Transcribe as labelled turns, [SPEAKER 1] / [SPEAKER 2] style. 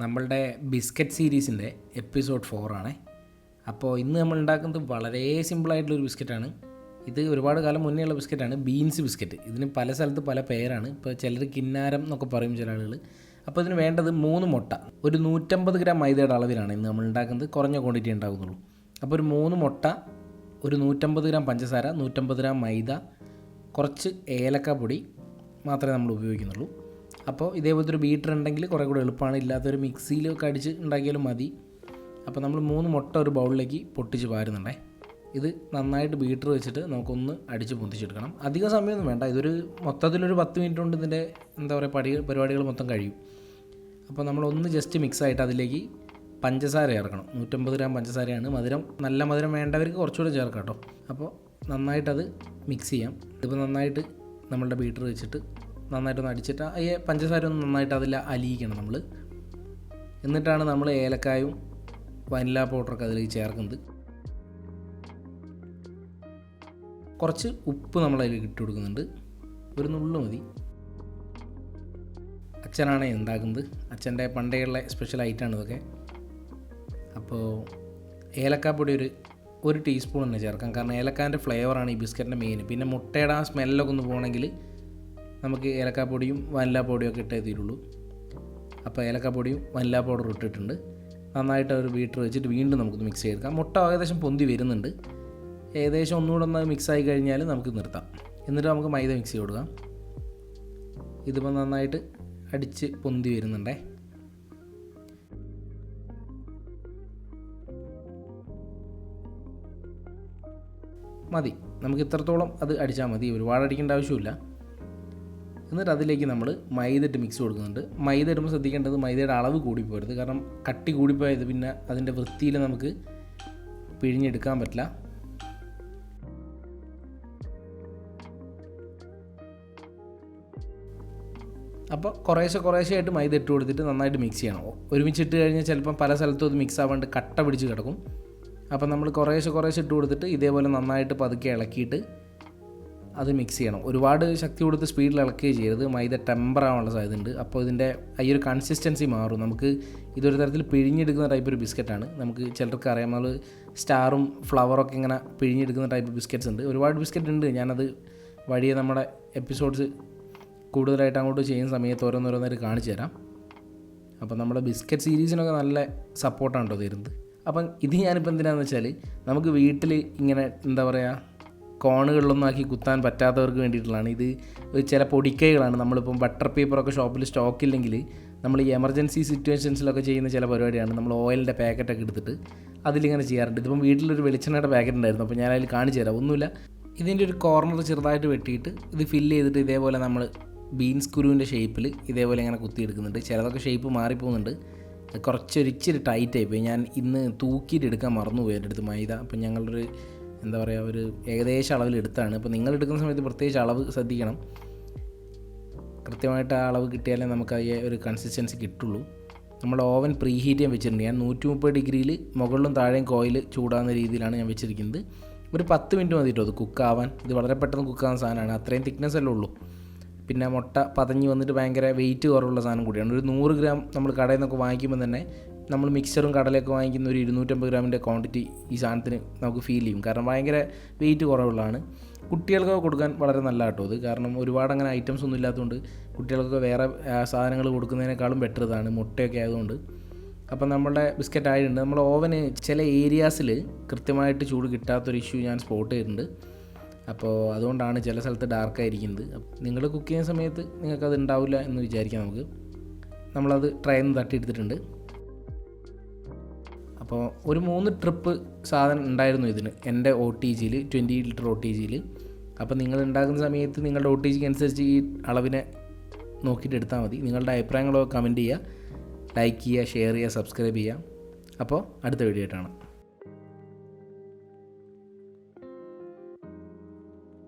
[SPEAKER 1] നമ്മളുടെ ബിസ്ക്കറ്റ് സീരീസിന്റെ എപ്പിസോഡ് ഫോറാണേ. അപ്പോൾ ഇന്ന് നമ്മൾ ഉണ്ടാക്കുന്നത് വളരെ സിമ്പിളായിട്ടുള്ളൊരു ബിസ്ക്കറ്റാണ്. ഇത് ഒരുപാട് കാലം മുന്നേ ഉള്ള ബിസ്ക്കറ്റാണ്. Beans biscuit. ഇതിന് പല സ്ഥലത്ത് പല പേരാണ്. ഇപ്പോൾ ചിലർ കിന്നാരം എന്നൊക്കെ പറയും ചില ആളുകൾ. അപ്പോൾ ഇതിന് വേണ്ടത് മൂന്ന് മുട്ട. ഒരു നൂറ്റമ്പത് ഗ്രാം മൈദയുടെ അളവിലാണ് ഇന്ന് നമ്മൾ ഉണ്ടാക്കുന്നത്. കുറഞ്ഞ ക്വാണ്ടിറ്റി ഉണ്ടാകുന്നുള്ളൂ അപ്പോൾ ഒരു മൂന്ന് മുട്ട ഒരു നൂറ്റമ്പത് ഗ്രാം പഞ്ചസാര നൂറ്റമ്പത് ഗ്രാം മൈദ കുറച്ച് ഏലക്ക പൊടി മാത്രമേ നമ്മൾ ഉപയോഗിക്കുന്നുള്ളൂ. അപ്പോൾ ഇതേപോലത്തെ ഒരു ബീറ്റർ ഉണ്ടെങ്കിൽ കുറേ കൂടെ എളുപ്പമാണ്. ഇല്ലാത്തൊരു മിക്സിയിലൊക്കെ അടിച്ച് ഉണ്ടാക്കിയാലും മതി. അപ്പോൾ നമ്മൾ മൂന്ന് മുട്ട ഒരു ബൗളിലേക്ക് പൊട്ടിച്ച് പാരുന്നുണ്ടേ. ഇത് നന്നായിട്ട് ബീറ്റർ വെച്ചിട്ട് നമുക്കൊന്ന് അടിച്ച് പൊന്തിച്ചെടുക്കണം. അധികം സമയമൊന്നും വേണ്ട. ഇതൊരു മൊത്തത്തിലൊരു പത്ത് മിനിറ്റ് കൊണ്ട് ഇതിന്റെ എന്താ പറയുക പടി പരിപാടികൾ മൊത്തം കഴിയും. അപ്പോൾ നമ്മളൊന്ന് ജസ്റ്റ് മിക്സ് ആയിട്ട് അതിലേക്ക് പഞ്ചസാര ചേർക്കണം. നൂറ്റമ്പത് ഗ്രാം പഞ്ചസാരയാണ്. മധുരം നല്ല മധുരം വേണ്ടവർക്ക് കുറച്ചുകൂടെ ചേർക്കാം കേട്ടോ. അപ്പോൾ നന്നായിട്ടത് മിക്സ് ചെയ്യാം. ഇതിപ്പോൾ നന്നായിട്ട് നമ്മളുടെ ബീറ്റർ വെച്ചിട്ട് നന്നായിട്ടൊന്ന് അടിച്ചിട്ട് ഈ പഞ്ചസാര ഒന്ന് നന്നായിട്ട് അതിൽ അലിയിക്കണം നമ്മൾ എന്നിട്ടാണ് നമ്മൾ ഏലക്കായും വനില പൗഡറൊക്കെ അതിലേക്ക് ചേർക്കുന്നത്. കുറച്ച് ഉപ്പ് നമ്മൾ അതിലേക്ക് ഇട്ട് കൊടുക്കുന്നുണ്ട്. ഒരു നുള്ളു മതി. അച്ഛനാണ് ഉണ്ടാക്കുന്നത്. അച്ഛന്റെ പണ്ടേയുള്ള സ്പെഷ്യൽ ഐറ്റമാണ് ഇതൊക്കെ. അപ്പോൾ ഏലക്കാപ്പൊടി ഒരു ഒരു ടീസ്പൂൺ തന്നെ ചേർക്കാം. കാരണം ഏലക്കാന്റെ ഫ്ലേവറാണ് ഈ ബിസ്ക്കറ്റിന്റെ മെയിൻ പിന്നെ മുട്ടയുടെ ആ സ്മെല്ലൊക്കെ ഒന്ന് പോകണമെങ്കിൽ നമുക്ക് ഏലക്കാപ്പൊടിയും വനില പൊടിയും ഒക്കെ ഇട്ടേ തീരുള്ളൂ അപ്പോൾ ഏലക്കാപ്പൊടിയും വനില പൗഡറും ഇട്ടിട്ടുണ്ട്. നന്നായിട്ട് ഒരു ബീറ്റർ വെച്ചിട്ട് വീണ്ടും നമുക്ക് മിക്സ് ചെയ്തെടുക്കാം. മുട്ട ഏകദേശം പൊന്തി വരുന്നുണ്ട്. ഏകദേശം ഒന്നുകൂടെ ഒന്ന് മിക്സ് ആയി കഴിഞ്ഞാൽ നമുക്ക് നിർത്താം. എന്നിട്ട് നമുക്ക് മൈദ മിക്സ് ചെയ്ത് കൊടുക്കാം. ഇതിപ്പോൾ നന്നായിട്ട് അടിച്ച് പൊന്തി വരുന്നുണ്ടേ. മതി. നമുക്ക് ഇത്രത്തോളം അത് അടിച്ചാൽ മതി. ഒരുപാട് അടിക്കേണ്ട ആവശ്യമില്ല. എന്നിട്ട് അതിലേക്ക് നമ്മൾ മൈദ ഇട്ട് മിക്സ് കൊടുക്കുന്നുണ്ട്. മൈദ ഇടുമ്പോൾ ശ്രദ്ധിക്കേണ്ടത് മൈദയുടെ അളവ് കൂടിപ്പോരുത്. കാരണം കട്ടി കൂടിപ്പോയത് പിന്നെ അതിന്റെ വൃത്തിയിൽ നമുക്ക് പിഴിഞ്ഞെടുക്കാൻ പറ്റില്ല. അപ്പോൾ കുറേശ്ശെ കുറേശ്ശെ ആയിട്ട് മൈദ ഇട്ട് കൊടുത്തിട്ട് നന്നായിട്ട് മിക്സ് ചെയ്യണം. ഒരുമിച്ച് ഇട്ട് കഴിഞ്ഞാൽ ചിലപ്പം പല സ്ഥലത്തും അത് മിക്സ് ആവാണ്ട് കട്ട പിടിച്ച് കിടക്കും. അപ്പോൾ നമ്മൾ കുറേശ്ശെ കുറേശ്ശെ ഇട്ട് കൊടുത്തിട്ട് ഇതേപോലെ നന്നായിട്ട് പതുക്കെ ഇളക്കിയിട്ട് അത് മിക്സ് ചെയ്യണം. ഒരുപാട് ശക്തി കൊടുത്ത് സ്പീഡിൽ ഇളക്കുകയും ചെയ്യരുത്. മൈദ ടെമ്പർ ആവാനുള്ള സാധ്യതയുണ്ട്. അപ്പോൾ ഇതിന്റെ ഈ ഒരു കൺസിസ്റ്റൻസി മാറും. നമുക്ക് ഇതൊരു തരത്തിൽ പിഴിഞ്ഞെടുക്കുന്ന ടൈപ്പ് ഒരു ബിസ്ക്കറ്റാണ് നമുക്ക് ചിലർക്ക് അറിയാം. നമ്മൾ സ്റ്റാറും ഫ്ലവറൊക്കെ ഇങ്ങനെ പിഴിഞ്ഞെടുക്കുന്ന ടൈപ്പ് ബിസ്ക്കറ്റ്സ് ഉണ്ട്. ഒരുപാട് ബിസ്ക്കറ്റ് ഉണ്ട്. ഞാനത് വഴിയെ നമ്മുടെ എപ്പിസോഡ്സ് കൂടുതലായിട്ട് അങ്ങോട്ട് ചെയ്യുന്ന സമയത്ത് ഓരോന്നോരോന്നായിട്ട് കാണിച്ചു തരാം. അപ്പോൾ നമ്മുടെ ബിസ്ക്കറ്റ് സീരീസിനൊക്കെ നല്ല സപ്പോർട്ടാണ് കേട്ടോ തരുന്നത്. അപ്പം ഇത് ഞാനിപ്പോൾ എന്തിനാണെന്ന് വെച്ചാൽ നമുക്ക് വീട്ടിൽ ഇങ്ങനെ എന്താ പറയുക കോണുകളിലൊന്നും ആക്കി കുത്താൻ പറ്റാത്തവർക്ക് വേണ്ടിയിട്ടുള്ളതാണ്. ഇത് ചില പൊടിക്കൈകളാണ്. നമ്മളിപ്പം ബട്ടർ പേപ്പറൊക്കെ ഷോപ്പിൽ സ്റ്റോക്കില്ലെങ്കിൽ നമ്മൾ ഈ എമർജൻസി സിറ്റുവേഷൻസിലൊക്കെ ചെയ്യുന്ന ചില പരിപാടിയാണ്. നമ്മൾ ഓയിലിന്റെ പാക്കറ്റൊക്കെ എടുത്തിട്ട് അതിലിങ്ങനെ ചെയ്യാറുണ്ട്. ഇതിപ്പം വീട്ടിലൊരു വെളിച്ചെണ്ണയുടെ പാക്കറ്റ് ഉണ്ടായിരുന്നു. അപ്പോൾ ഞാൻ കാണിച്ചു തരാം. ഒന്നുമില്ല. ഇതിന്റെ ഒരു കോർണർ ചെറുതായിട്ട് വെട്ടിയിട്ട് ഇത് ഫില്ല് ചെയ്തിട്ട് ഇതേപോലെ നമ്മൾ ബീൻസ് കുരുവിന്റെ ഷേപ്പിൽ ഇതേപോലെ ഇങ്ങനെ കുത്തിയെടുക്കുന്നുണ്ട്. ചിലതൊക്കെ ഷേപ്പ് മാറിപ്പോകുന്നുണ്ട്. കുറച്ചൊരിച്ചിരി ടൈറ്റായിപ്പോയി ഞാൻ ഇന്ന് തൂക്കിയിട്ട് എടുക്കാൻ മറന്നുപോയി എന്റെ അടുത്ത് മൈദ. അപ്പം ഞങ്ങളൊരു എന്താ പറയുക ഒരു ഏകദേശം അളവിലെടുത്താണ് അപ്പോൾ നിങ്ങൾ എടുക്കുന്ന സമയത്ത് പ്രത്യേകിച്ച് അളവ് ശ്രദ്ധിക്കണം. കൃത്യമായിട്ട് ആ അളവ് കിട്ടിയാലേ നമുക്ക് ആ ഒരു കൺസിസ്റ്റൻസി കിട്ടുള്ളൂ. നമ്മൾ ഓവൻ പ്രീ ഹീറ്റ് ചെയ്യാൻ വെച്ചിട്ടുണ്ട്. ഞാൻ നൂറ്റി മുപ്പത് ഡിഗ്രിയിൽ മുകളിലും താഴെയും കോയിൽ ചൂടാകുന്ന രീതിയിലാണ് ഞാൻ വെച്ചിരിക്കുന്നത്. ഒരു പത്ത് മിനിറ്റ് മതി കേട്ടോ അത് കുക്കാവാൻ ഇത് വളരെ പെട്ടെന്ന് കുക്കാവുന്ന സാധനമാണ്. അത്രയും തിക്നെസ് അല്ലേ ഉള്ളൂ. പിന്നെ മുട്ട പതഞ്ഞ് വന്നിട്ട് ഭയങ്കര വെയിറ്റ് കുറവുള്ള സാധനം കൂടിയാണ്. ഒരു നൂറ് ഗ്രാം നമ്മൾ കടയിൽ നിന്നൊക്കെ വാങ്ങിക്കുമ്പോൾ തന്നെ നമ്മൾ മിക്സറും കടലയൊക്കെ വാങ്ങിക്കുന്ന ഒരു ഇരുന്നൂറ്റമ്പത് ഗ്രാമിന്റെ ക്വാണ്ടിറ്റി ഈ സാധനത്തിന് നമുക്ക് ഫീൽ ചെയ്യും. കാരണം ഭയങ്കര വെയിറ്റ് കുറവുള്ളതാണ്. കുട്ടികൾക്കൊക്കെ കൊടുക്കാൻ വളരെ നല്ല കേട്ടോ അത് കാരണം ഒരുപാട് അങ്ങനെ ഐറ്റംസ് ഒന്നും ഇല്ലാത്തതുകൊണ്ട് കുട്ടികൾക്കൊക്കെ വേറെ സാധനങ്ങൾ കൊടുക്കുന്നതിനേക്കാളും ബെറ്റർ ഇതാണ്. മുട്ടയൊക്കെ ആയതുകൊണ്ട്. അപ്പം നമ്മുടെ ബിസ്ക്കറ്റ് ആയിട്ടുണ്ട് നമ്മൾ ഓവന് ചില ഏരിയാസിൽ കൃത്യമായിട്ട് ചൂട് കിട്ടാത്തൊരു ഇഷ്യൂ ഞാൻ സ്പോട്ട് ചെയ്തിട്ടുണ്ട്. അപ്പോൾ അതുകൊണ്ടാണ് ചില സ്ഥലത്ത് ഡാർക്കായിരിക്കുന്നത് നിങ്ങൾ കുക്ക് ചെയ്യുന്ന സമയത്ത് നിങ്ങൾക്കത് ഉണ്ടാവില്ല എന്ന് വിചാരിക്കാം നമുക്ക്. നമ്മളത് ട്രൈ ഒന്ന് തട്ടിയെടുത്തിട്ടുണ്ട്. അപ്പോൾ ഒരു മൂന്ന് ട്രിപ്പ് സാധനം ഉണ്ടായിരുന്നു ഇതിന് എന്റെ ഒ ടി ജിയിൽ ട്വന്റി ലിറ്റർ ഒ ടി ജിയിൽ. അപ്പോൾ നിങ്ങൾ ഉണ്ടാക്കുന്ന സമയത്ത് നിങ്ങളുടെ ഒ ടി ജിക്ക് അനുസരിച്ച് ഈ അളവിനെ നോക്കിയിട്ട് എടുത്താൽ മതി. നിങ്ങളുടെ അഭിപ്രായങ്ങളൊക്കെ കമന്റ് ചെയ്യുക ലൈക്ക് ചെയ്യുക ഷെയർ ചെയ്യുക സബ്സ്ക്രൈബ് ചെയ്യുക. അപ്പോൾ അടുത്ത വീഡിയോ ആയിട്ടാണ്.